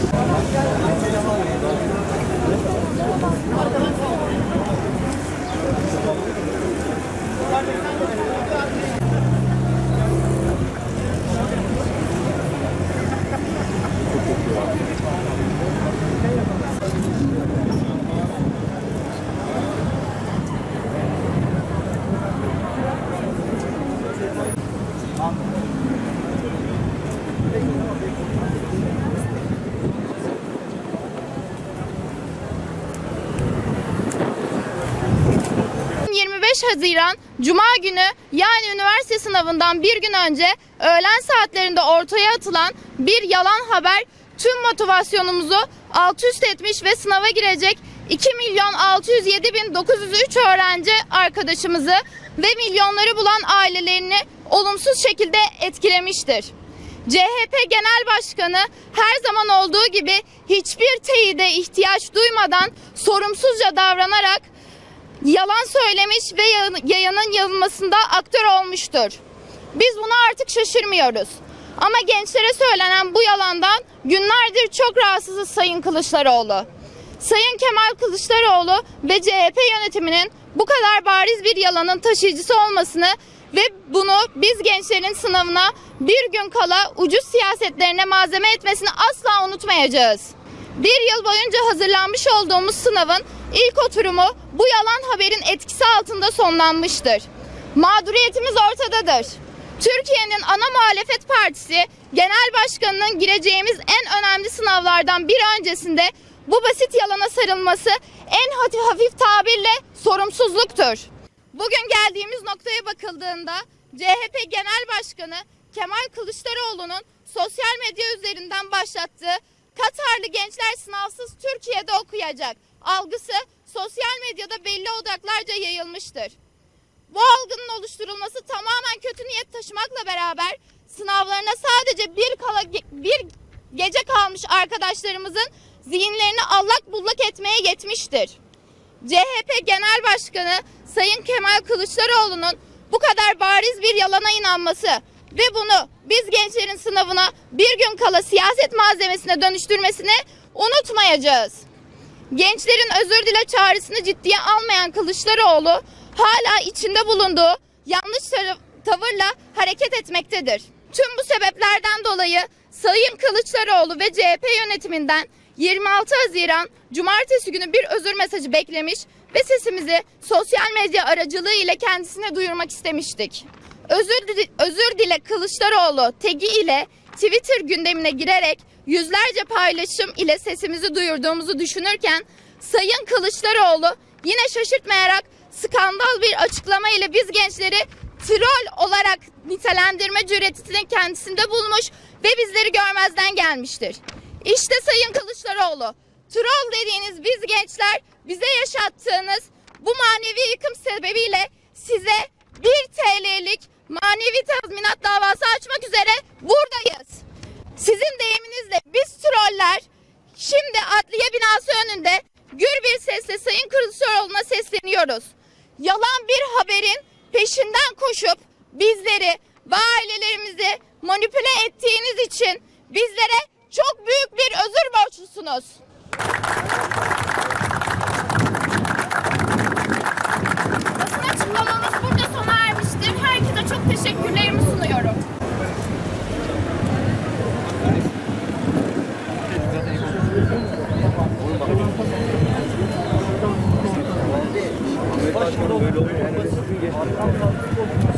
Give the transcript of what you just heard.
Hı. 25 Haziran Cuma günü yani üniversite sınavından bir gün önce öğlen saatlerinde ortaya atılan bir yalan haber tüm motivasyonumuzu alt üst etmiş ve sınava girecek 2 milyon 607 bin 903 öğrenci arkadaşımızı ve milyonları bulan ailelerini olumsuz şekilde etkilemiştir. CHP Genel Başkanı her zaman olduğu gibi hiçbir teyide ihtiyaç duymadan sorumsuzca davranarak yalan söylemiş ve yayın- yayının yayılmasında aktör olmuştur. Biz buna artık şaşırmıyoruz. Ama gençlere söylenen bu yalandan günlerdir çok rahatsızız Sayın Kılıçdaroğlu. Sayın Kemal Kılıçdaroğlu ve CHP yönetiminin bu kadar bariz bir yalanın taşıyıcısı olmasını ve bunu biz gençlerin sınavına bir gün kala ucuz siyasetlerine malzeme etmesini asla unutmayacağız. Bir yıl boyunca hazırlanmış olduğumuz sınavın ilk oturumu bu yalan haberin etkisi altında sonlanmıştır. Mağduriyetimiz ortadadır. Türkiye'nin ana muhalefet partisi genel başkanının gireceğimiz en önemli sınavlardan bir öncesinde bu basit yalana sarılması en hafif tabirle sorumsuzluktur. Bugün geldiğimiz noktaya bakıldığında CHP Genel Başkanı Kemal Kılıçdaroğlu'nun sosyal medya üzerinden başlattığı Katarlı gençler sınavsız Türkiye'de okuyacak algısı sosyal medyada belli odaklarca yayılmıştır. Bu algının oluşturulması tamamen kötü niyet taşımakla beraber sınavlarına sadece bir kala bir gece kalmış arkadaşlarımızın zihinlerini allak bullak etmeye yetmiştir. CHP Genel Başkanı Sayın Kemal Kılıçdaroğlu'nun bu kadar bariz bir yalana inanması ve bunu biz gençlerin sınavına bir gün kala siyaset malzemesine dönüştürmesini unutmayacağız. Gençlerin özür dile çağrısını ciddiye almayan Kılıçdaroğlu hala içinde bulunduğu yanlış tavırla hareket etmektedir. Tüm bu sebeplerden dolayı Sayın Kılıçdaroğlu ve CHP yönetiminden 26 Haziran Cumartesi günü bir özür mesajı beklemiş ve sesimizi sosyal medya aracılığı ile kendisine duyurmak istemiştik. Özür, özür dile Kılıçdaroğlu tagi ile Twitter gündemine girerek yüzlerce paylaşım ile sesimizi duyurduğumuzu düşünürken Sayın Kılıçdaroğlu yine şaşırtmayarak skandal bir açıklama ile biz gençleri troll olarak nitelendirme cüretini kendisinde bulmuş ve bizleri görmezden gelmiştir. İşte Sayın Kılıçdaroğlu, troll dediğiniz biz gençler bize yaşattığınız bu manevi yıkım sebebiyle size 1 TL'lik manevi tazminat davası açmak üzere buradayız. Sizin deyiminizle biz troller şimdi adliye binası önünde gür bir sesle Sayın Kılıçdaroğlu'na sesleniyoruz. Yalan bir haberin peşinden koşup bizleri ve ailelerimizi manipüle ettiğiniz için bizlere çok büyük bir özür borçlusunuz. 我都我是